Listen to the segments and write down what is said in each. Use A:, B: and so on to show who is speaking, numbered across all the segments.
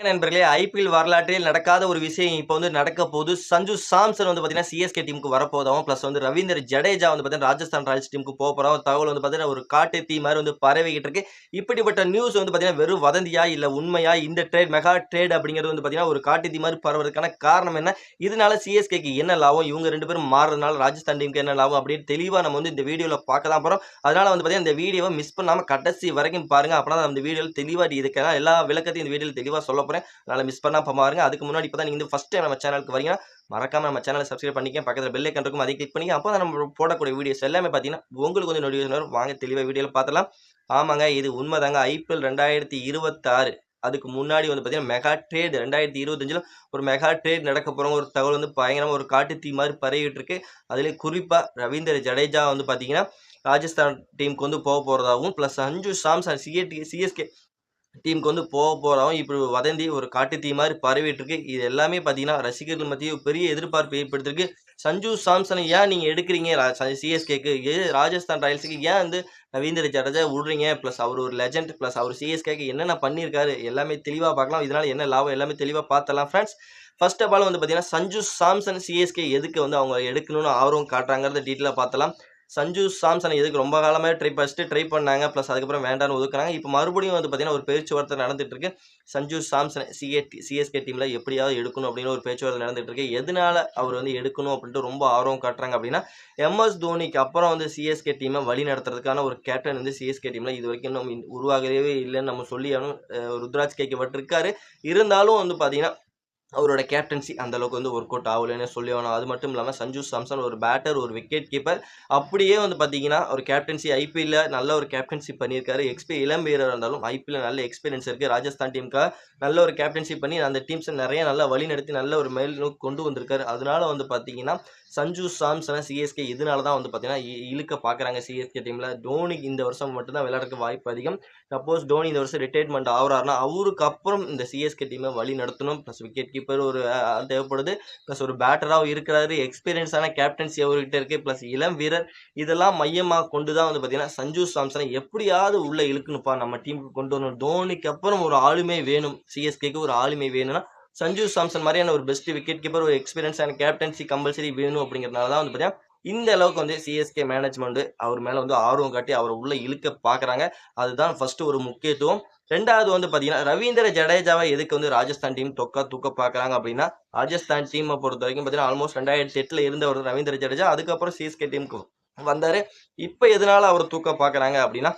A: நண்பர்களே ஐபிஎல் வரலாற்றில் நடக்காத ஒரு விஷயம் இப்போ வந்து நடக்க போது சஞ்சு சாம்சன் வந்து பார்த்தீங்கன்னா சிஎஸ்கே டீமுக்கு வரப்போதாவும் ப்ளஸ் வந்து ரவீந்தர் ஜடேஜா வந்து பார்த்தீங்கன்னா ராஜஸ்தான் ராயல்ஸ் டீமுக்கு போக போகிறோம் தகவல் வந்து பார்த்தீங்கன்னா ஒரு காட்டு தீ மாதிரி வந்து பரவிக்கிட்டு இருக்கு. இப்படிப்பட்ட நியூஸ் வந்து பார்த்தீங்கன்னா வெறும் வதந்தியா இல்லை உண்மையா இந்த ட்ரேட் மெகா ட்ரேட் அப்படிங்கிறது வந்து பார்த்தீங்கன்னா ஒரு காட்டு தீ மாதிரி பரவதுக்கான காரணம் என்ன? இதனால சிஎஸ்கேக்கு என்ன லாபம்? இவங்க ரெண்டு பேரும் மாறுறதுனால ராஜஸ்தான் டீமுக்கு என்ன லாபம்? அப்படின்னு தெளிவாக நம்ம வந்து இந்த வீடியோவில் பார்க்க தான் போகிறோம் அதனால வந்து பார்த்தீங்கன்னா இந்த வீடியோவை மிஸ் பண்ணாமல் கடைசி வரைக்கும் பாருங்க. அப்படின்னா அந்த வீடியோவில் தெளிவாக இதுக்கான எல்லா விளக்கத்தையும் இந்த வீடியோவில் தெளிவாக சொல்ல போகிறேன் அதனால் மிஸ் பண்ணாமல் பாருங்க. அதுக்கு முன்னாடி இப்போ தான் நீங்கள் வந்து ஃபஸ்ட் டைம் நம்ம சேனலுக்கு வரீங்கன்னா மறக்காம நம்ம சேனலை சப்ஸ்கிரைப் பண்ணிக்க பக்கத்தில் பெல் ஐக்கன் இருக்கும். அதை கிளிக் பண்ணி அப்போ தான் நம்ம போடக்கூடிய வீடியோஸ் எல்லாமே பார்த்தீங்கன்னா உங்களுக்கு வந்து நோட்டிஃபிகேஷன் வரும். வாங்க தெளிவாக வீடியோவில் பார்த்தலாம் ஆமாங்க இது உண்மைதாங்க. ஐபிஎல் ரெண்டாயிரத்தி இருபத்தாறு. அதுக்கு முன்னாடி வந்து பார்த்தீங்கன்னா மெகா ட்ரேட் ரெண்டாயிரத்தி இருபத்தஞ்சில் ஒரு மெகா ட்ரேட் நடக்க போகிற ஒரு தகவல் வந்து பயங்கரமாக ஒரு காட்டு தீ மாதிரி பரவிட்டு இருக்கு. அதிலே குறிப்பாக ரவீந்தர் ஜடேஜா வந்து பார்த்தீங்கன்னா ராஜஸ்தான் டீமுக்கு வந்து போக போகிறதாகவும் ப்ளஸ் அஞ்சு சாம்சன் சிஏடி சிஎஸ்கே டீமுக்கு வந்து போக போகிறோம் இப்படி வதந்தி ஒரு காட்டு தீ மாதிரி பரவிட்டு இருக்கு இது எல்லாமே பார்த்தீங்கன்னா ரசிகர்கள் மத்திய பெரிய எதிர்பார்ப்பு ஏற்படுத்திருக்கு சஞ்சு சாம்சனை ஏன் நீங்கள் எடுக்கிறீங்க? சிஎஸ்கேக்கு ராஜஸ்தான் ராயல்ஸுக்கு ஏன் வந்து ரவீந்திர ஜடேஜா விடுறீங்க? ப்ளஸ் அவர் ஒரு லெஜண்ட் ப்ளஸ் அவர் சிஎஸ்கேக்கு என்னென்ன பண்ணியிருக்காரு? எல்லாமே தெளிவாக பார்க்கலாம் இதனால் என்ன லாபம்? எல்லாமே தெளிவாக பார்த்தலாம் ஃப்ரெண்ட்ஸ் ஃபர்ஸ்ட் ஆஃப் ஆல் வந்து பார்த்தீங்கன்னா சஞ்சு சாம்சன் சிஎஸ்கே எதுக்கு வந்து அவங்க எடுக்கணும்னு ஆர்வம் காட்டுறாங்கிறத டீட்டெயிலாக பார்த்தலாம் சஞ்சு சாம்சன் இதுக்கு ரொம்ப காலமாக ட்ரை ஃபஸ்ட்டு ட்ரை பண்ணாங்க ப்ளஸ் அதுக்கப்புறம் வேண்டாம்னு ஒதுக்குறாங்க. இப்போ மறுபடியும் வந்து பார்த்தீங்கன்னா ஒரு பேச்சுவார்த்தை நடந்துட்டு இருக்கு சஞ்சு சாம்சன் சிஏ சிஎஸ்கே டீமில் எப்படியாவது எடுக்கணும் அப்படின்னு ஒரு பேச்சுவார்த்தை நடந்துட்டு இருக்கு எதனால அவர் வந்து எடுக்கணும் அப்படின்ட்டு ரொம்ப ஆர்வம் காட்டுறாங்க அப்படின்னா எம்எஸ் தோனிக்கு அப்புறம் வந்து சிஎஸ்கே டீமை வழி நடத்துறதுக்கான ஒரு கேப்டன் வந்து சிஎஸ்கே டீமில் இது வரைக்கும் நம்ம உருவாகவே இல்லைன்னு நம்ம சொல்லி ருத்ராஜ் கேட்கப்பட்டிருக்காரு இருந்தாலும் வந்து பார்த்தீங்கன்னா அவரோட கேப்டன்சி அந்தளவுக்கு வந்து ஒர்க் அவுட் ஆகலைன்னு சொல்லி ஆகணும் அது மட்டும் இல்லாமல் சஞ்சு சாம்சன் ஒரு பேட்டர் ஒரு விக்கெட் கீப்பர் அப்படியே வந்து பார்த்தீங்கன்னா ஒரு கேப்டன்சி ஐபிஎல்ல நல்ல ஒரு கேப்டன்சி பண்ணியிருக்காரு. எக்ஸ்பீ இளம் வீரர் இருந்தாலும் ஐபிஎல்ல நல்ல எக்ஸ்பீரியன்ஸ் இருக்குது ராஜஸ்தான் டீமுக்காக நல்ல ஒரு கேப்டன்சி பண்ணி அந்த டீம்ஸை நிறைய நல்லா வழி நடத்தி நல்ல ஒரு மேல் நோக்கி கொண்டு வந்திருக்காரு. அதனால வந்து பார்த்தீங்கன்னா சஞ்சு சாம்சனை சிஎஸ்கே இதனால தான் வந்து பார்த்தீங்கன்னா இ- இழுக்க பார்க்குறாங்க சிஎஸ்கே டீமில் டோனி இந்த வருஷம் மட்டும்தான் விளையாடுறதுக்கு வாய்ப்பு அதிகம். சப்போஸ் தோனி இந்த வருஷம் ரிட்டையர்மெண்ட் ஆகிறாருன்னா அவருக்கு அப்புறம் இந்த சிஎஸ்கே டீமை வழி நடத்தணும் ப்ளஸ் விக்கெட் கீப்பர் ஒரு தேவைப்படுது. ப்ளஸ் ஒரு பேட்டராகவும் இருக்கிறாரு. எக்ஸ்பீரியன்ஸான கேப்டன்சி அவர்கிட்ட இருக்குது ப்ளஸ் இளம் வீரர். இதெல்லாம் மையமாக கொண்டு தான் வந்து பார்த்தீங்கன்னா சஞ்சு சாம்சனை எப்படியாவது உள்ளே இழுக்கணுப்பா நம்ம டீமுக்கு கொண்டு வரணும். தோனிக்கு அப்புறம் ஒரு ஆளுமை வேணும். சிஎஸ்கேக்கு ஒரு ஆளுமை வேணும்னா சஞ்சு சாம்சன் மாதிரியான ஒரு பெஸ்ட் விக்கெட் கீப்பர் ஒரு எக்ஸ்பீரியன்ஸான கேப்டன்சி கம்பல்சரி வேணும் அப்படிங்கிறதுனால தான் வந்து பார்த்தீங்கன்னா இந்த அளவுக்கு வந்து சிஎஸ்கே மேனேஜ்மெண்ட் அவர் மேலே வந்து ஆர்வம் காட்டி அவரை உள்ளே இழுக்க பார்க்குறாங்க அதுதான் ஃபர்ஸ்ட் ஒரு முக்கியத்துவம். ரெண்டாவது வந்து பார்த்தீங்கன்னா ரவீந்திர ஜடேஜாவை எதுக்கு வந்து ராஜஸ்தான் டீம் தொக்கா தூக்க பார்க்குறாங்க அப்படின்னா ராஜஸ்தான் டீமை பொறுத்த வரைக்கும் பார்த்தீங்கன்னா ஆல்மோஸ்ட் ரெண்டாயிரத்தி எட்டில் இருந்தவர் ரவீந்திர ஜடேஜா அதுக்கப்புறம் சிஎஸ்கே டீமுக்கு வந்தார். இப்போ எதனால அவர் தூக்க பார்க்குறாங்க அப்படின்னா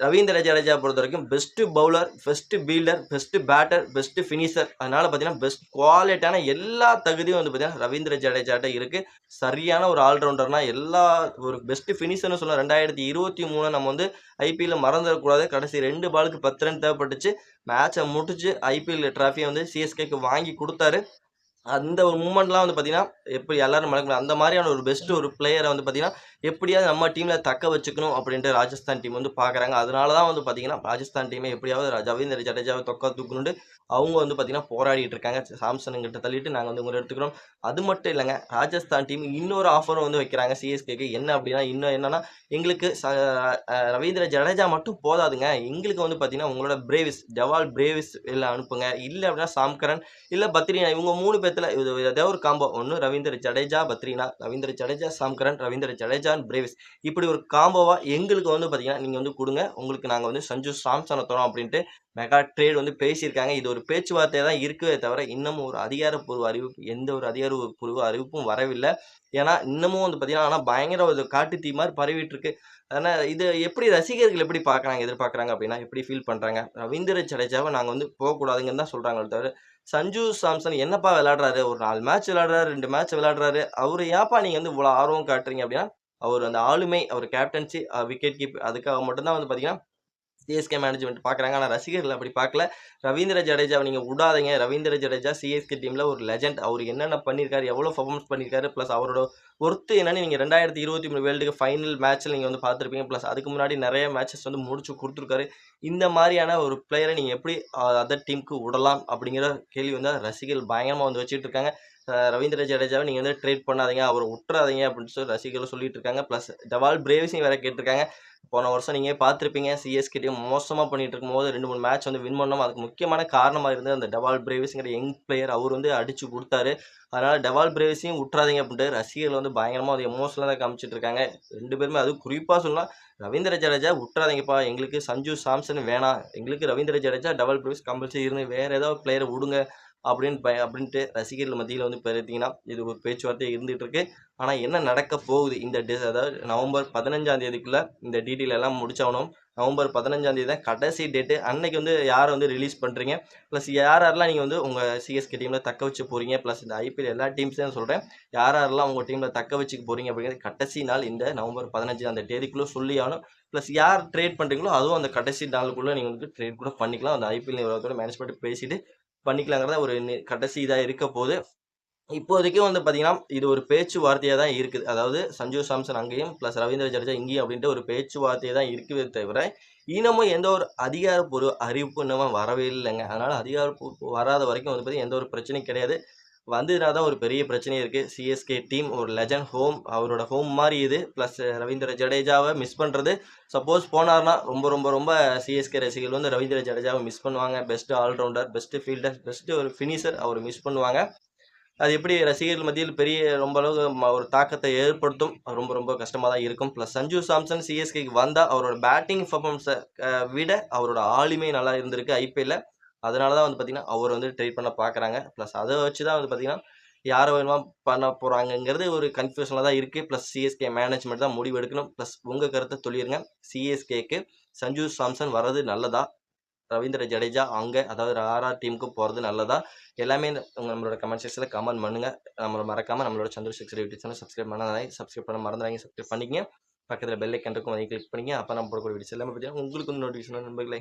A: ரவீந்திர ஜடேஜா பொறுத்த வரைக்கும் best bowler best fielder best batter best finisher அதனால் பார்த்தீங்கன்னா பெஸ்ட் குவாலிட்டியான எல்லா தகுதியும் வந்து பார்த்தீங்கன்னா ரவீந்திர ஜடேஜாட்ட இருக்குது சரியான ஒரு ஆல்ரவுண்டர்னால் எல்லா ஒரு பெஸ்ட்டு ஃபினிஷர்னு சொல்ல ரெண்டாயிரத்தி இருபத்தி மூணு நம்ம வந்து ஐபிஎல்ல மறந்துடக்கூடாது கடைசி ரெண்டு பாலுக்கு பத்து ரன் தேவைப்பட்டுச்சு. மேட்சை முடிச்சு ஐபிஎல் ட்ராஃபியை வந்து சிஎஸ்கேக்கு வாங்கி கொடுத்தாரு. அந்த ஒரு மூமெண்ட்லாம் வந்து பார்த்தீங்கன்னா எப்படி எல்லாரும் மறக்க முடியாது. அந்த மாதிரியான ஒரு பெஸ்ட் ஒரு பிளேயரை வந்து பார்த்தீங்கன்னா எப்படியாவது நம்ம டீமில் தக்க வச்சுக்கணும் அப்படின்ட்டு ராஜஸ்தான் டீம் வந்து பார்க்குறாங்க அதனால தான் வந்து பார்த்தீங்கன்னா ராஜஸ்தான் டீமை எப்படியாவது ரவீந்திர ஜடேஜாவை தொக்கா தூக்கணுண்டு அவங்க வந்து பார்த்தீங்கன்னா போராடிட்டு இருக்காங்க. சாம்சங்கிட்ட தள்ளிட்டு நாங்கள் வந்து உங்களை எடுத்துக்கிறோம். அது மட்டும் இல்லைங்க ராஜஸ்தான் டீம் இன்னொரு ஆஃபரும் வந்து வைக்கிறாங்க சிஎஸ்கேக்கு என்ன அப்படின்னா இன்னும் என்னன்னா எங்களுக்கு ச- ரவீந்திர ஜடேஜா மட்டும் போதாதுங்க. எங்களுக்கு வந்து பார்த்தீங்கன்னா உங்களோட பிரேவிஸ் ஜவால் பிரேவிஸ் எல்லாம் அனுப்புங்க. இல்லை அப்படின்னா சாம்கரன் இல்லை பத்ரினா இவங்க மூணு பேர்த்தில் இது ஏதோ ஒரு காம்போ ஒன்று Ravindra Jadeja Pathirana. Ravindra Jadeja Sam Curran Ravindra Jadeja Brevis இப்படி ஒரு காம்போவா எங்களுக்கு வந்து பார்த்தீங்கன்னா நீங்கள் வந்து கொடுங்க. உங்களுக்கு நாங்கள் வந்து சஞ்சு சாம்சனை தரோம் அப்படின்ட்டு மெகா ட்ரேட் வந்து பேசியிருக்காங்க. இது ஒரு பேச்சுவார்த்தை தான் இருக்கவே தவிர இன்னமும் ஒரு அதிகாரப்பூர்வ அறிவிப்பு எந்த ஒரு அதிகாரப்பூர்வ அறிவிப்பும் வரவில்லை. ஏன்னா இன்னமும் வந்து பார்த்தீங்கன்னா ஆனால் பயங்கர ஒரு காட்டு தீ மாதிரி பரவிட்டு இருக்கு அதனால் இது எப்படி ரசிகர்கள் எப்படி பார்க்குறாங்க எதிர்பார்க்குறாங்க அப்படின்னா எப்படி ஃபீல் பண்ணுறாங்க ரவீந்திர ஜடேஜாவை நாங்கள் வந்து போகக்கூடாதுங்கன்னு தான் சொல்கிறாங்களே தவிர சஞ்சு சாம்சன் என்னப்பா விளையாடுறாரு? ஒரு நாலு மேட்ச் விளையாடுறாரு ரெண்டு மேட்ச் விளையாடுறாரு. அவர் ஏன்ப்பா நீங்கள் வந்து இவ்வளோ ஆர்வம் காட்டுறீங்க அப்படின்னா அவர் அந்த ஆளுமை அவர் கேப்டன்சி விக்கெட் கீப் அதுக்காக மட்டும்தான் வந்து பார்த்தீங்கன்னா சிஎஸ்கே மேனேஜ்மெண்ட் பார்க்குறாங்க ஆனால் ரசிகர்கள் அப்படி பார்க்கல ரவீந்திர ஜடேஜாவை நீங்கள் விடாதீங்க. ரவீந்திர ஜடேஜா சிஎஸ்கே டீமில் ஒரு லெஜண்ட் அவர் என்னென்ன பண்ணியிருக்காரு எவ்வளோ பர்ஃபார்மன்ஸ் பண்ணியிருக்காரு ப்ளஸ் அவரோட ஒர்த்து என்னன்னு நீங்கள் ரெண்டாயிரத்தி இருபத்தி மூணு வேர்ல்டு ஃபைனல் மேட்ச்சில் நீங்கள் வந்து பார்த்துருப்பீங்க. ப்ளஸ் அதுக்கு முன்னாடி நிறைய மேட்சஸ் வந்து முடிச்சு கொடுத்துருக்காரு. இந்த மாதிரியான ஒரு பிளேயரை நீங்கள் எப்படி அதர் டீமுக்கு விடலாம் அப்படிங்கிற கேள்வி வந்து ரசிகர்கள் பயங்கரமாக வந்து வச்சுட்டு இருக்காங்க. ரவீந்திர ஜடேஜாவை நீங்கள் வந்து ட்ரேட் பண்ணாதீங்க. அவரை விட்டுறாதீங்க அப்படின்னு சொல்லி ரசிகர்கள் சொல்லிட்டு இருக்காங்க. பிளஸ் டவால் பிரேவிஸையும் வேற கேட்டிருக்காங்க. போன வருஷம் நீங்க பார்த்துருப்பீங்க சிஎஸ்கிட்டையும் மோசமாக பண்ணிட்டு இருக்கும்போது 2, 3 மேட்ச் வந்து வின் பண்ணோம். அதுக்கு முக்கியமான காரணமாக இருந்தது அந்த டவால் பிரேவிஸ்ங்கிற யங் பிளேயர். அவர் வந்து அடிச்சு கொடுத்தாரு அதனால் டவால் பிரேவிஸையும் விட்றாதீங்க அப்படின்ட்டு ரசிகர்கள் வந்து பயங்கரமாக வந்து எமோஷனலா தான் காமிச்சிட்டு இருக்காங்க. ரெண்டு பேருமே அதுவும் குறிப்பாக சொன்னால் ரவீந்திர ஜடேஜா விட்றாதீங்கப்பா எங்களுக்கு சஞ்சு சாம்சன் வேணாம். எங்களுக்கு Ravindra Jadeja, Dewald Brevis compulsory இருந்து வேறு ஏதாவது பிளேயரை விடுங்க அப்படின்னு ப அப்படின்ட்டு ரசிகர்கள் மத்தியில் வந்து பார்த்தீங்கன்னா, இது ஒரு பேச்சுவார்த்தை இருந்துகிட்டு இருக்கு. ஆனால் என்ன நடக்க போகுது இந்த டிஸ் அதாவது நவம்பர் பதினஞ்சாம் தேதிக்குள்ளே இந்த டீட்டெயில் எல்லாம் முடிச்சாகணும். நவம்பர் 15ஆம் தேதி தான் கடைசி டேட்டு. அன்னைக்கு வந்து யாரை வந்து ரிலீஸ் பண்ணுறீங்க ப்ளஸ் யார் யாரெல்லாம் நீங்கள் வந்து உங்கள் சிஎஸ்கே டீமில் தக்க வச்சு போறீங்க? ப்ளஸ் இந்த ஐபிஎல் எல்லா டீம்ஸையும் சொல்கிறேன் யார் யாரெல்லாம் உங்கள் டீமில் தக்க வச்சுக்க போகிறீங்க அப்படிங்கிறது கடைசி நாள் இந்த நவம்பர் 15 அந்த தேதிக்குள்ளே சொல்லி ஆகணும் ப்ளஸ் யார் ட்ரேட் பண்ணுறீங்களோ அதுவும் அந்த கடைசி நாளுக்குள்ளே நீங்கள் வந்து ட்ரேட் கூட பண்ணிக்கலாம். அந்த ஐபிஎல் நிறுவனத்தோட மேனேஜ்மென்ட் பேசிட்டு பண்ணிக்கலாங்கிறத ஒரு நி கடைசி இதாக இருக்க போது. இப்போதைக்கு வந்து பார்த்தீங்கன்னா, இது ஒரு பேச்சுவார்த்தையாக தான் இருக்குது. அதாவது சஞ்சு சாம்சன் அங்கேயும், ப்ளஸ் ரவீந்திர ஜடேஜா இங்கேயும் அப்படின்ட்டு ஒரு பேச்சுவார்த்தையை தான் இருக்குதே தவிர, இன்னமும் எந்த ஒரு அதிகாரப்பூர்வ அறிவிப்பு இன்னமும் வரவே இல்லைங்க அதனால் அதிகாரப்பூர்வ வராத வரைக்கும் வந்து பார்த்தீங்கன்னா, எந்த ஒரு பிரச்சனையும் கிடையாது. வந்ததுனா தான் ஒரு பெரிய பிரச்சனையே இருக்குது சிஎஸ்கே டீம் ஒரு லெஜண்ட் ஹோம். அவரோட ஹோம் மாதிரி இது. ப்ளஸ் ரவீந்திர ஜடேஜாவை மிஸ் பண்ணுறது சப்போஸ் போனார்னா ரொம்ப ரொம்ப ரொம்ப சிஎஸ்கே ரசிகர்கள் வந்து ரவீந்திர ஜடேஜாவை மிஸ் பண்ணுவாங்க. Best allrounder, best fielder, best ஒரு ஃபினிஷர் அவர் மிஸ் பண்ணுவாங்க. அது எப்படி ரசிகர்கள் மத்தியில் பெரிய ரொம்ப அளவு ஒரு தாக்கத்தை ஏற்படுத்தும். ரொம்ப ரொம்ப கஷ்டமாக தான் இருக்கும். ப்ளஸ் சஞ்சு சாம்சன் சிஎஸ்கேக்கு வந்தால் அவரோட பேட்டிங் பர்ஃபார்மன்ஸை விட அவரோட ஆளுமை நல்லா இருந்திருக்கு ஐபிஎல்ல. அதனால தான் வந்து பார்த்தீங்கன்னா, அவர் வந்து ட்ரீட் பண்ண பார்க்குறாங்க. பிளஸ் அதை வச்சு தான் வந்து பார்த்தீங்கன்னா, யார் வேணுமா பண்ண போகிறாங்கங்கிறது ஒரு கன்ஃபியூஷனில் தான் இருக்குது ப்ளஸ் சிஎஸ்கே மேனேஜ்மெண்ட் தான் முடிவு எடுக்கணும். ப்ளஸ் உங்கள் கருத்தை சொல்லிடுங்க சிஎஸ்கேக்கு சஞ்சு சாம்சன் வர்றது நல்லதா? ரவீந்திர ஜடேஜா அங்கே அதாவது ஆர்ஆர் டீமுக்கு போகிறது நல்லதா? எல்லாமே நம்மளோட கமெண்ட் செக்ஷனில் கமெண்ட் பண்ணுங்க. நம்மள மறக்காம நம்மளோட சந்திரசேகர் யூடியூப் சேனல் சப்ஸ்கிரைப் பண்ணாதவங்க சப்ஸ்கிரைப் பண்ண மறந்துடாங்க சப்ஸ்கிரைப் பண்ணிக்கங்க. பக்கத்தில் பெல் ஐகான் இருக்கும். அதையும் கிளிக் பண்ணிங்க அப்போ நம்ம போடக்கூடிய வீடியோஸ் எல்லாமே பார்த்தீங்கன்னா, உங்களுக்கு வந்து நோட்டிஃபிகேஷன் நண்பர்களே.